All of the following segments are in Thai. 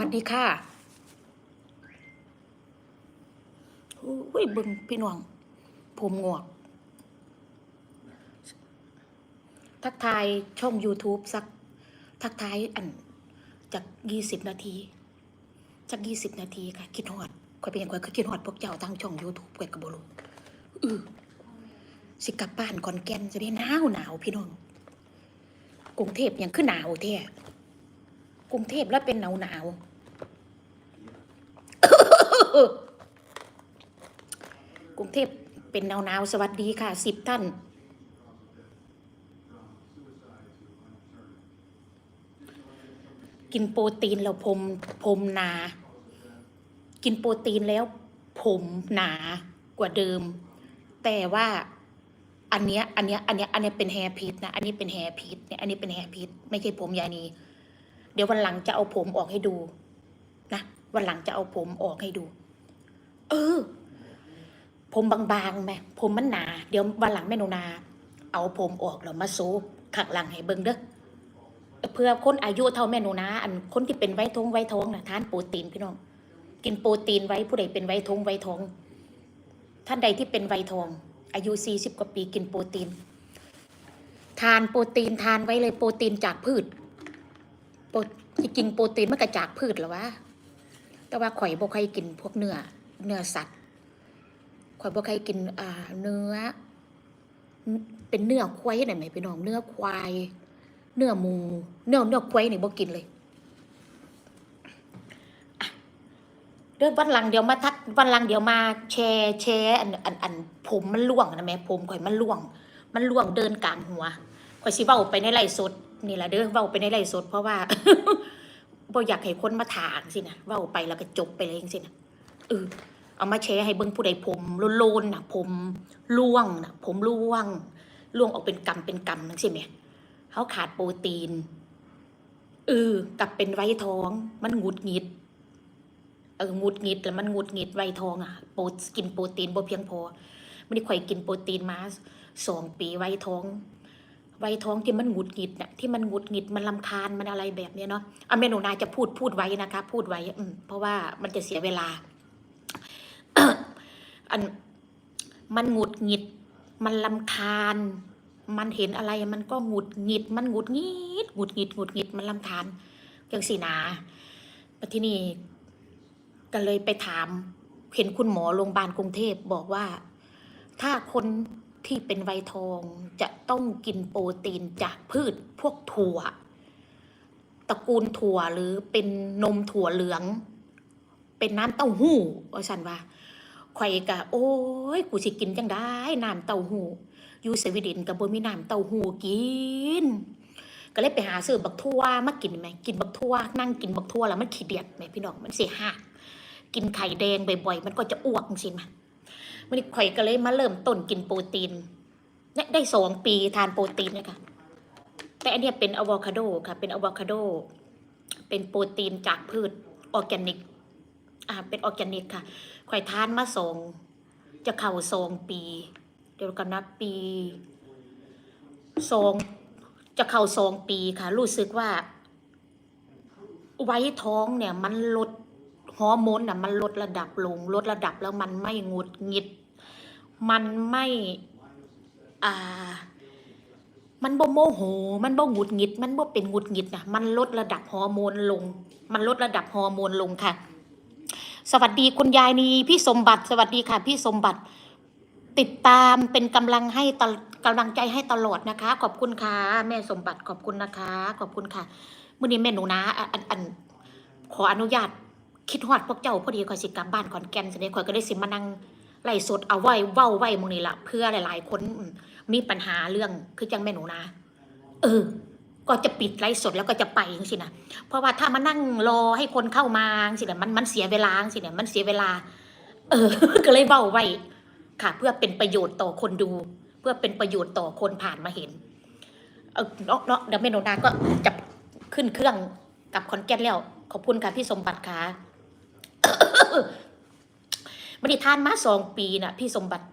วัสดีค่ะอุ้ยบึงพี่น้อง ผมงอก ทักทายช่อง YouTube สัก ทักทายอัน จากยี่สิบนาที จากยี่สิบนาทีค่ะ คิดฮอดคอยเป็นอย่างคอยคือคิดฮอดพวกเจ้าทางช่อง YouTube คอยกับบรูอือสิกลับบ้านก่อนแกนจะได้หนาวหนาวพี่น้องกรุงเทพยังขึ้นหนาวแท้ กรุงเทพแล้วเป็นหนาวหนาวกรุงเทพเป็นหนาวหนาวสวัสดีค่ะสิบท่าน กินโปรตีนแล้วผมผมหนา กินโปรตีนแล้ว ผมหนากว่าเดิม แต่ว่าอันเนี้ยอันเนี้ยอันเนี้ยอันเนี้ยเป็นแฮร์พีทนะ อันนี้เป็นแฮร์พีทเนี่ย อันนี้เป็นแฮร์พีทไม่ใช่ผมยานี เดี๋ยววันหลังจะเอาผมออกให้ดูนะวันหลังจะเอาผมออกให้ดู เออ ผมบางๆไหมผมมันหนา เดี๋ยววันหลังแม่หนูนา เอาผมออกแล้วมาซบขักหลังให้เบิ่งเด้อเพื่อคนอายุเท่าแม่หนูนาอันคนที่เป็นไวท้องไวท้องนะทานโปรตีนพี่น้องกินโปรตีนไว้ผู้ใดเป็นไวท้องไวท้องท่านใดที่เป็นไวทอง อายุ 40 กว่าปีกินโปรตีน ทานโปรตีนทานไว้เลยโปรตีนจากพืช ที่จริงโปรตีนมันก็จากพืชหรอวะ แต่ว่าข่อยบ่ค่อยกินพวกเนื้อ เนื้อสัตว์ ข่อยบ่ค่อยกินอ่าเนื้อ เป็นเนื้อควายหนไหมพี่น้อง เนื้อควาย เนื้อหมู เนื้อเนื้อควายนี่บ่กินเลยเรื่องวันหลังเดี๋ยวมาทักวันหลังเดี๋ยวมาแชร์แชร์อันอันอันผมมันล่วงนะแม่ผมข่อยมันล่วง มันล่วงเดินกลางหัวข่อยสิเว้าไปในไลฟ์สด นี่แหละเด้อเว้าไปในไลฟ์สดเพราะว่าบ่อยากให้คนมาถามสินะเว้าไปแล้วก็จบไปเลยจังซี่นะเออเอามาแชร์ให้เบิ่งผู้ใดผมโลนๆน่ะผมล่วงน่ะผมล่วงล่วงออกเป็นกำเป็นกำจังซี่แหมเฮาขาดโปรตีนเออกับเป็นไวท้อง มันงุดหงิดเออหงุดหงิดแล้วมันงุดหงิดไวท้องอะโปรกินโปรตีนบ่เพียงพอไม่ได้ข่อยกินโปรตีนมาสองปีไวท้อง ไวท้องที่มันหงุดหงิดน่ะที่มันหงุดหงิดมันลำคาญมันอะไรแบบเนี้ยเนาะอเมนูนาจะพูดพูดไว้นะคะ พูดไว้เพราะว่ามันจะเสียเวลา อันมันหงุดหงิด มันลำคาญ มันเห็นอะไรมันก็หงุดหงิด มันหงุดหงิดหงุดหงิดหงุดหงิดมันลำคาญจังสีนาแต่ที่นี่ก็เลยไปถาม เห็นคุณหมอโรงพยาบาลกรุงเทพบอกว่า ถ้าคน ที่เป็นไวทองจะต้องกินโปรตีนจากพืชพวกถั่ว ตระกูลถั่วหรือเป็นนมถั่วเหลือง เป็นน้ำเต้าหู้ว่าฉันว่าข่กะโอ้ยกูสิกินจังได้น้ำเต้าหู้อยู่สวีเดนกับบ่มีน้ำเต้าหู้กิน ก็เลยไปหาซื้อบักทั่วมากินไหมกินบักทั่วนั่งกินบักทั่วแล้วมันขี้เดียดไหมพี่น้องมันเสียหักกินไข่แดงบ่อยๆมันก็จะอ้วกจริมา วันข่อยก็เลยมาเริ่มต้นกินโปรตีนเนี่ยได้สองปีทานโปรตีนเนี่ยค่ะ แต่อันนี้เป็นอะโวคาโดค่ะ เป็นอะโวคาโด เป็นโปรตีนจากพืชออร์แกนิก อ่า เป็นออร์แกนิกค่ะข่อยทานมาสองจะเข่าสองปี เดี๋ยวกันนะปีสองจะเข้าสองปีค่ะ รู้สึกว่า ไว้ท้องเนี่ยมันลด ฮอร์โมนน่ะมันลดระดับลง ลดระดับแล้วมันไม่งดหงิด มันไม่ อ่า มันบ่โมโห มันบ่หงุดหงิด มันบ่เป็นหงุดหงิดนะมันลดระดับฮอร์โมนลง มันลดระดับฮอร์โมนลงค่ะ สวัสดีคุณยายนีพี่สมบัติ สวัสดีค่ะ พี่สมบัติ ติดตามเป็นกำลังให้ตลกำลังใจให้ตลอดนะคะ ขอบคุณค่ะ แม่สมบัติขอบคุณนะคะ ขอบคุณค่ะมื่อนี้แม่หนูนะอันอันขออนุญาต คิดฮอดพวกเจ้าพอดีข่อยสิกลับบ้านขอนแก่นสิได้ข่อยก็ได้สิมานั่งไล่สดเอาไว้เว้าไว้มึงนี่ละเพื่อหลาย ๆ คนมมีปัญหาเรื่องคือจังแม่หนูนะ เออ ก็จะปิดไลฟ์สดแล้วก็จะไปจังสินะเพราะว่าถ้ามานั่งรอให้คนเข้ามาสิเนี่ยมันมันเสียเวลาสิเนี่ยมันเสียเวลา เออ ก็เลยเว้าไว้ค่ะ เพื่อเป็นประโยชน์ต่อคนดู เพื่อเป็นประโยชน์ต่อคนผ่านมาเห็นเออเนาะเนาะเดี๋ยวเมนูนาก็จะขึ้นเครื่องกับคอนแกนแล้วขอบคุณค่ะพี่สมบัติค่ะ ไม่ได้ทานมาสองปีนะพี่สมบัติ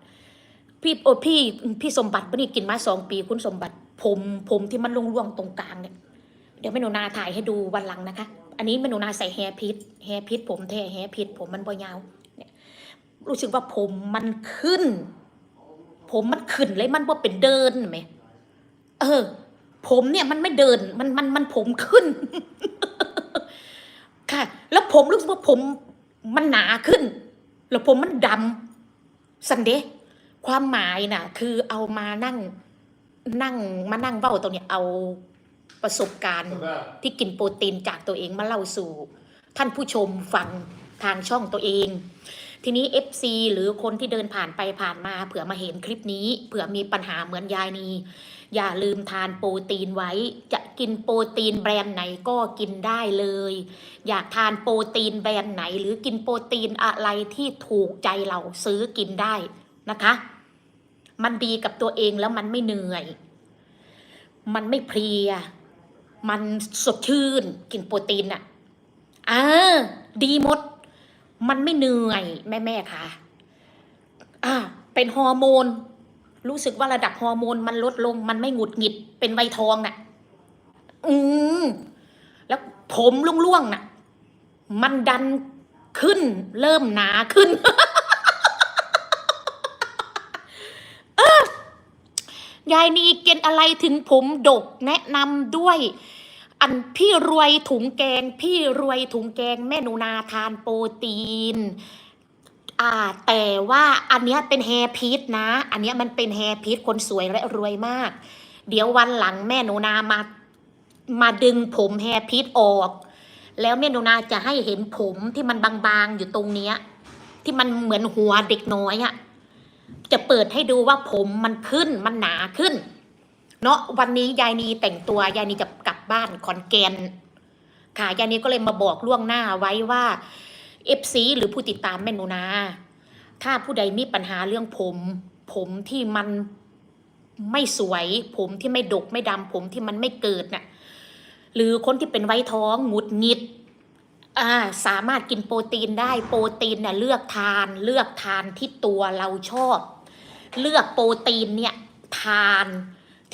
พี่โอพี่พี่สมบัติไม่ได้กินมาสองปี คุณสมบัติ ผมผมที่มันร่วงๆตรงกลางเนี่ยเดี๋ยวเมนูนาถ่ายให้ดูวันหลังนะคะ อันนี้เมนูนาใส่แฮร์พิษแฮร์พิษผมแท้แฮร์พิษผมมันบ่ยาวเนี่ยรู้สึกว่าผมมันขึ้น ผมมันขึ้นเลยมันบ่าเป็นเดินไหมเออ ผมเนี่ยมันไม่เดินมันมันมันผมขึ้น ค่ะ แล้วผมรู้สึกว่าผม มันหนาขึ้น แล้วผมมันดำสันเดย์ความหมายน่ะ คือเอามานั่ง นั่งมานั่งเบ้าตรงเนี้ยเอาประสบการณ์ ที่กินโปรตีนจากตัวเองมาเล่าสู่ ท่านผู้ชมฟังทางช่องตัวเอง ทีนี้ FC หรือคนที่เดินผ่านไปผ่านมาเผื่อมาเห็นคลิปนี้เผื่อมีปัญหาเหมือนยายนีอย่าลืมทานโปรตีนไว้ จะกินโปรตีนแบรนด์ไหนก็กินได้เลย อยากทานโปรตีนแบรนด์ไหน หรือกินโปรตีนอะไรที่ถูกใจเราซื้อกินได้นะคะ มันดีกับตัวเองแล้วมันไม่เหนื่อย มันไม่เพลีย มันสดชื่น กินโปรตีนอะอ่าดีหมด มันไม่เหนื่อยแม่แม่ๆค่ะอ่าเป็นฮอร์โมน รู้สึกว่าระดับฮอร์โมนมันลดลง มันไม่หงุดหงิด เป็นใบทองน่ะ อืมแล้วผมร่วงๆน่ะ มันดันขึ้น เริ่มหนาขึ้นยายนีกินอะไรถึงผมดกแนะนำด้วย อันพี่รวยถุงแกง พี่รวยถุงแกงแม่หนูนาทานโปรตีน อ่า แต่ว่าอันเนี้ยเป็นแฮร์พีทนะ อันเนี้ยมันเป็นแฮร์พีทคนสวยและรวยมาก เดี๋ยววันหลังแม่หนูนามา มาดึงผมแฮร์พีทออก แล้วแม่หนูนาจะให้เห็นผมที่มันบางๆอยู่ตรงเนี้ย ที่มันเหมือนหัวเด็กน้อยอะจะเปิดให้ดูว่าผมมันขึ้นมันหนาขึ้น เนาะวันนี้ยายนีแต่งตัวยายนีจะกลับบ้านขอนแก่นค่ะยายนีก็เลยมาบอกล่วงหน้าไว้ว่าเอฟซีหรือผู้ติดตามแม่นูนา ถ้าผู้ใดมีปัญหาเรื่องผม ผมที่มันไม่สวย ผมที่ไม่ดกไม่ดำผมที่มันไม่เกิดน่ะหรือคนที่เป็นไว้ท้องหงุดหงิดอ่าสามารถกินโปรตีนได้โปรตีนเนี่ยเลือกทานเลือกทานที่ตัวเราชอบ เลือกโปรตีนเนี่ยทาน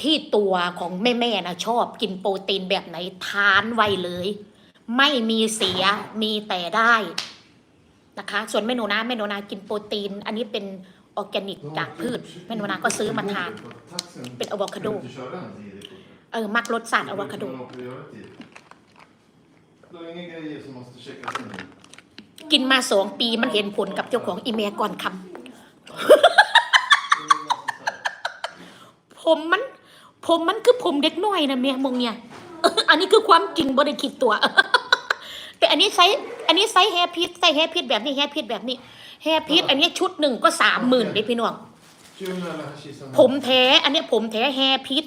ที่ตัวของแม่แม่ๆนะชอบกินโปรตีนแบบไหนทานไวเลย ไม่มีเสียมีแต่ได้นะคะ ส่วนแม่หนูนาแม่หนูนากินโปรตีน อันนี้เป็นออร์แกนิกจากพืชแม่หนูนาก็ซื้อมาทาน เป็นอะโวคาโดเออมักรสชาติอะโวคาโดกินมาสองปีมันเห็นผลกับเจ้าของอีเมลก่อนคำผมมัน ผมมันคือผมเด็กน้อยนะเมียมงเนี่ยอันนี้คือความจริงบ่ได้คิดตัว แต่อันนี้ไซส์อันนี้ไซส์แฮร์พีทไซส์แฮร์พีทแบบนี้แฮร์พีทแบบนี้แฮร์พีทอันนี้ชุดหนึ่งก็สามหมื่นเลยพี่น้อง Tuna eller hashish? ผมแท้อันนี้ผมแท้แฮร์พีท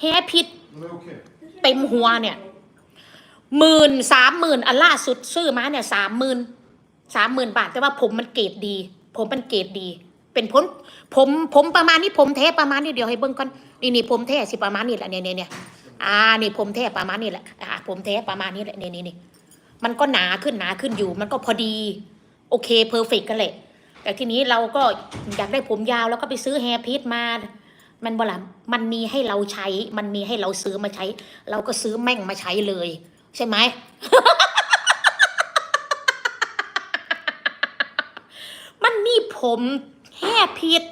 แฮร์พีท De är okej. เต็มหัวเนี่ยหมื่นสามหมื่นอันล่าสุดซื้อมาเนี่ยสามหมื่นสามหมื่นบาท แต่ว่าผมมันเกรดดี ผมมันเกรดดี เป็นผมผมผมประมาณนี้ผมแท้ประมาณนี้เดี๋ยวให้เบิ่งก่อน นี่นี่ผมแท้สิประมาณนี้แหละเนี่ยเนี่ยเนี่ยอ่านี่ผมแท้ประมาณนี้แหละอ่าผมแท้ประมาณนี้แหละเนี่ยเนี่นี่มันก็หนาขึ้นหนาขึ้นอยู่ มันก็พอดี โอเคเพอร์เฟกกันแหละแต่ทีนี้เราก็อยากได้ผมยาวแล้วก็ไปซื้อแฮร์พีทมา มันบ่ละมันมีให้เราใช้ มันมีให้เราซื้อมาใช้ เราก็ซื้อแม่งมาใช้เลย ใช่ไหมมันมีผมแห่พิษ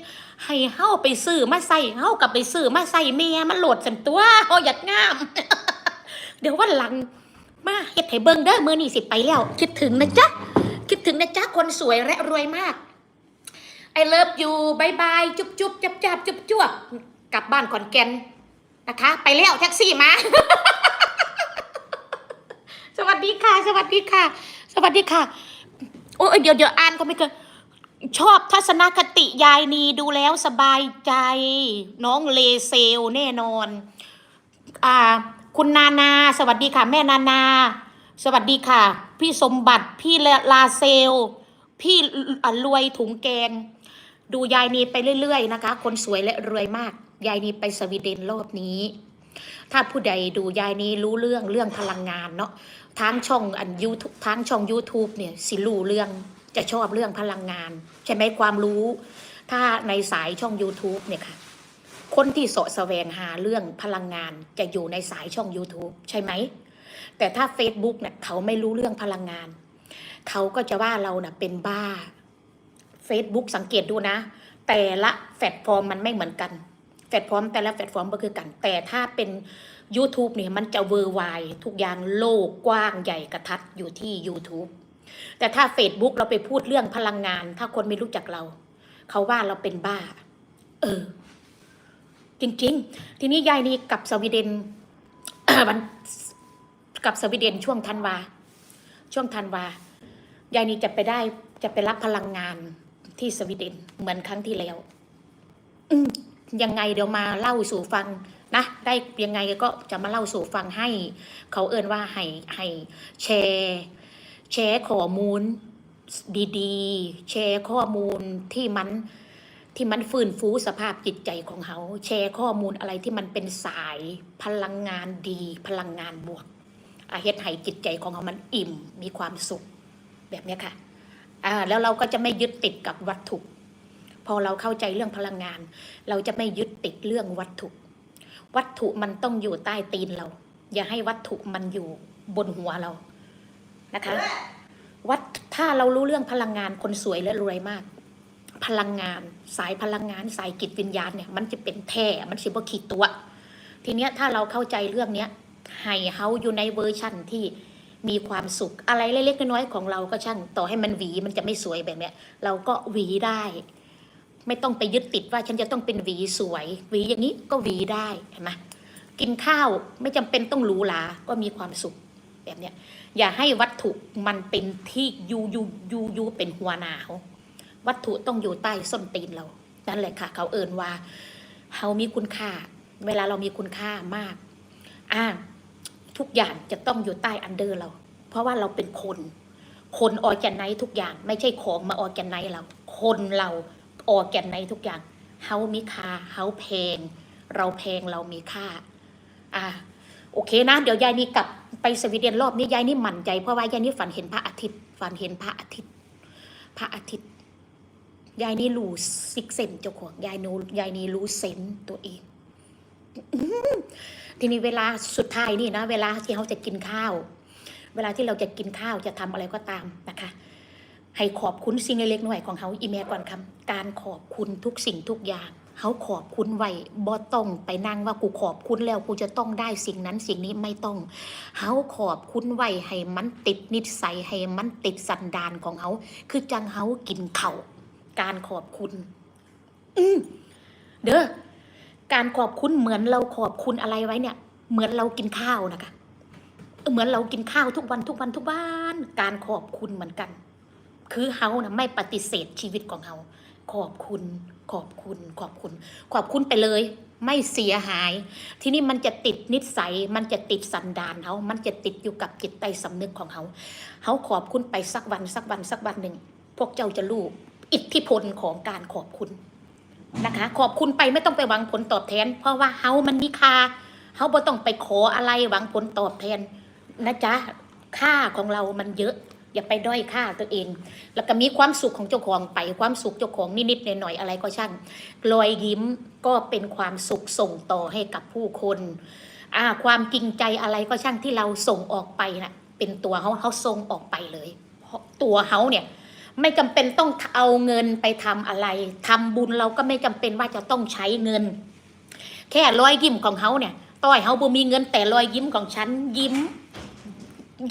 ให้เฮาไปซื้อมาใส่เฮากับไปซื้อมาใส่เมียมันโหลดสันตัวเฮาอยากงาม เดี๋ยววันหลัง มาเฮ็ดให้เบิ่งเด้อมื้อนี้สิไปแล้ว คิดถึงนะจ๊ะ คิดถึงนะจ๊ะ คนสวยและรวยมาก I love you บายบายจุ๊บจุ๊บจับจับจุ๊บจุ๊บกลับบ้านขอนแก่นนะคะ ไปแล้วแท็กซี่มา สวัสดีค่ะ สวัสดีค่ะ สวัสดีค่ะ โอ้ยเดี๋ยวเดี๋ยวอ่านก็ไม่เคย ชอบทัศนคติยายนีดูแล้วสบายใจ น้องเลเซลแน่นอน อ่า คุณนานา สวัสดีค่ะ แม่นานา สวัสดีค่ะ พี่สมบัติพี่ลาเซล พี่อะรวยถุงแกง ดูยายนีไปเรื่อยๆนะคะ คนสวยและรวยมาก ยายนีไปสวีเดนรอบนี้ ถ้าผู้ใดดูยายนีรู้เรื่องเรื่องพลังงานเนาะทางช่องอันยูทางช่อง YouTube เนี่ยสิรู้เรื่อง จะชอบเรื่องพลังงาน ใช่ไหมความรู้ ถ้าในสายช่อง YouTube เนี่ยค่ะ คนที่สะแสวงหาเรื่องพลังงานจะอยู่ในสายช่อง YouTube ใช่ไหม แต่ถ้า Facebook เนี่ยเขาไม่รู้เรื่องพลังงาน เขาก็จะว่าเราเน่ะเป็นบ้า Facebook สังเกตดูนะ แต่ละแพลตฟอร์มมันไม่เหมือนกันแพลตฟอร์มแต่ละแพลตฟอร์มก็คือกัน แต่ถ้าเป็น YouTube เนี่ยมันจะเวอร์ไวทุกอย่างโลกกว้างใหญ่กระทัดอยู่ที่ YouTube แต่ถ้า Facebook เราไปพูดเรื่องพลังงาน ถ้าคนไม่รู้จักเรา เขาว่าเราเป็นบ้า เออ จริง ๆ ทีนี้ยายนี่กับสวีเดนวันกับสวีเดนช่วงธันวา ช่วงธันวายายนี่จะไปได้จะไปรับพลังงานที่สวีเดนเหมือนครั้งที่แล้ว อืยังไงเดี๋ยวมาเล่าสู่ฟังนะได้ยังไงก็จะมาเล่าสู่ฟังให้ เขาเอินว่าให้ให้แชร์ แชร์ข้อมูลดีๆ แชร์ข้อมูลที่มันที่มันฟื้นฟูสภาพจิตใจของเขา แชร์ข้อมูลอะไรที่มันเป็นสายพลังงานดี พลังงานบวกอาเฮ็ดให้จิตใจของเขามันอิ่มมีความสุขแบบนี้ค่ะอ่าแล้วเราก็จะไม่ยึดติดกับวัตถุ พอเราเข้าใจเรื่องพลังงาน เราจะไม่ยึดติดเรื่องวัตถุ วัตถุมันต้องอยู่ใต้ตีนเรา อย่าให้วัตถุมันอยู่บนหัวเรา นะคะ วัดถ้าเรารู้เรื่องพลังงานคนสวยและรวยมาก พลังงานสายพลังงานสายจิตวิญญาณเนี่ยมันจะเป็นแท้มันสิบ่ขีดตัว ทีเนี้ยถ้าเราเข้าใจเรื่องเนี้ยให้เฮาอยู่ในเวอร์ชั่นที่มีความสุขอะไรเล็กๆน้อยๆของเราก็ช่างต่อให้มันหวีมันจะไม่สวยแบบเนี้ย เราก็หวีได้ ไม่ต้องไปยึดติดว่าฉันจะต้องเป็นหวีสวย หวีอย่างนี้ก็หวีได้เห็นไหมกินข้าวไม่จำเป็นต้องหรูหราก็มีความสุขแบบเนี้ย อย่าให้วัตถุมันเป็นที่ยูยูยูยูเป็นหัวหนาววัตถุต้องอยู่ใต้ส้นตีนเรา นั่นแหละค่ะ เขาเอินว่าเขามีคุณค่า เวลาเรามีคุณค่ามาก อ่า ทุกอย่างจะต้องอยู่ใต้อันเดอร์เรา เพราะว่าเราเป็นคน คนออแกนไนทุกอย่าง ไม่ใช่ของมาออแกนไนเรา คนเราออแกนไนทุกอย่างเขามีค่าเขาแพงเราแพงเรามีค่า อ่า โอเคนะ เดี๋ยวยายนี่กลับไปสวีเดนรอบนี้ยายนี่หมั่นใจเพราะว่ายายนี่ฝันเห็นพระอาทิตย์ ฝันเห็นพระอาทิตย์ พระอาทิตย์ยายนี่รู้ซิกเซนเจ้าของยายนูยายนี่รู้เซนตัวเองทีนี้เวลาสุดท้ายนี่นะ เวลาที่เขาจะกินข้าว เวลาที่เราจะกินข้าวจะทำอะไรก็ตามนะคะ ให้ขอบคุณสิ่งเล็กๆน้อยของเขาอีเมลก่อนคำการขอบคุณทุกสิ่งทุกอย่าง เขาขอบคุณไว้บ่ต้องไปนั่งว่ากูขอบคุณแล้วกูจะต้องได้สิ่งนั้นสิ่งนี้ไม่ต้องเขาขอบคุณไว้ให้มันติดนิสัยให้มันติดสันดานของเขาคือจังเขากินเขาวการขอบคุณ อืเด้อการขอบคุณเหมือนเราขอบคุณอะไรไว้เนี่ย เหมือนเรากินข้าวนะคะเหมือนเรากินข้าวทุกวันทุกวันทุกวันการขอบคุณเหมือนกัน คือเฮานะไม่ปฏิเสธชีวิตของเฮา ขอบคุณ ขอบคุณ ขอบคุณ ขอบคุณไปเลย ไม่เสียหาย ทีนี้มันจะติดนิสัย มันจะติดสันดานเขา มันจะติดอยู่กับจิตใต้สำนึกของเขาเขาขอบคุณไปสักวันสักวันสักวันหนึ่ง พวกเจ้าจะรู้อิทธิพลของการขอบคุณนะคะ ขอบคุณไปไม่ต้องไปหวังผลตอบแทน เพราะว่าเฮามันมีค่าเฮาบ่ต้องไปขออะไรหวังผลตอบแทนนะจ๊ะค่าของเรามันเยอะ อย่าไปด้อยค่าตัวเอง แล้วก็มีความสุขของเจ้าของไปความสุขเจ้าของนิดๆหน่อยๆอะไรก็ช่างรอยยิ้มก็เป็นความสุขส่งต่อให้กับผู้คนอ่าความจริงใจอะไรก็ช่างที่เราส่งออกไปนะเป็นตัวเขาเขาส่งออกไปเลยเพราะตัวเขาเนี่ยไม่จำเป็นต้องเอาเงินไปทำอะไรทำบุญเราก็ไม่จำเป็นว่าจะต้องใช้เงิน แค่รอยยิ้มของเขาเนี่ยต้อยเขาบ่มีเงินแต่รอยยิ้มของฉันยิ้ม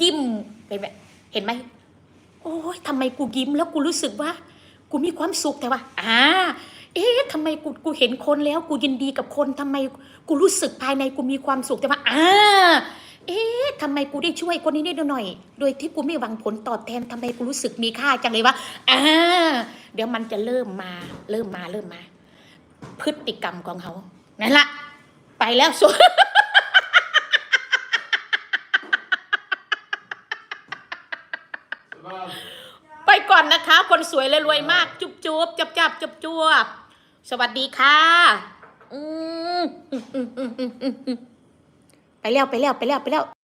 ยิ้มไปแบบเห็นไหม โอ้ยทำไมกูยิ้มแล้วกูรู้สึกว่า กูมีความสุขแต่ว่า อ่า เอ๊ะทำไมกูกูเห็นคนแล้ว กูยินดีกับคนทำไมกูรู้สึกภายในกูมีความสุขแต่ว่าอ่าเอ๊ะทำไมกูได้ช่วยคนนี้นิดหน่อย โดยที่กูไม่หวังผลตอบแทนทำไมกูรู้สึกมีค่าจังเลยว่าอ่าเดี๋ยวมันจะเริ่มมา เริ่มมาเริ่มมา พฤติกรรมของเขานั่นละไปแล้วสวย Varv. ไป ก่อนนะคะคนสวยและรวยมาก จุบจุบจับจับจับจวบสวัสดีค่ะอืมไปแล้วไปแล้วไปแล้วไปแล้ว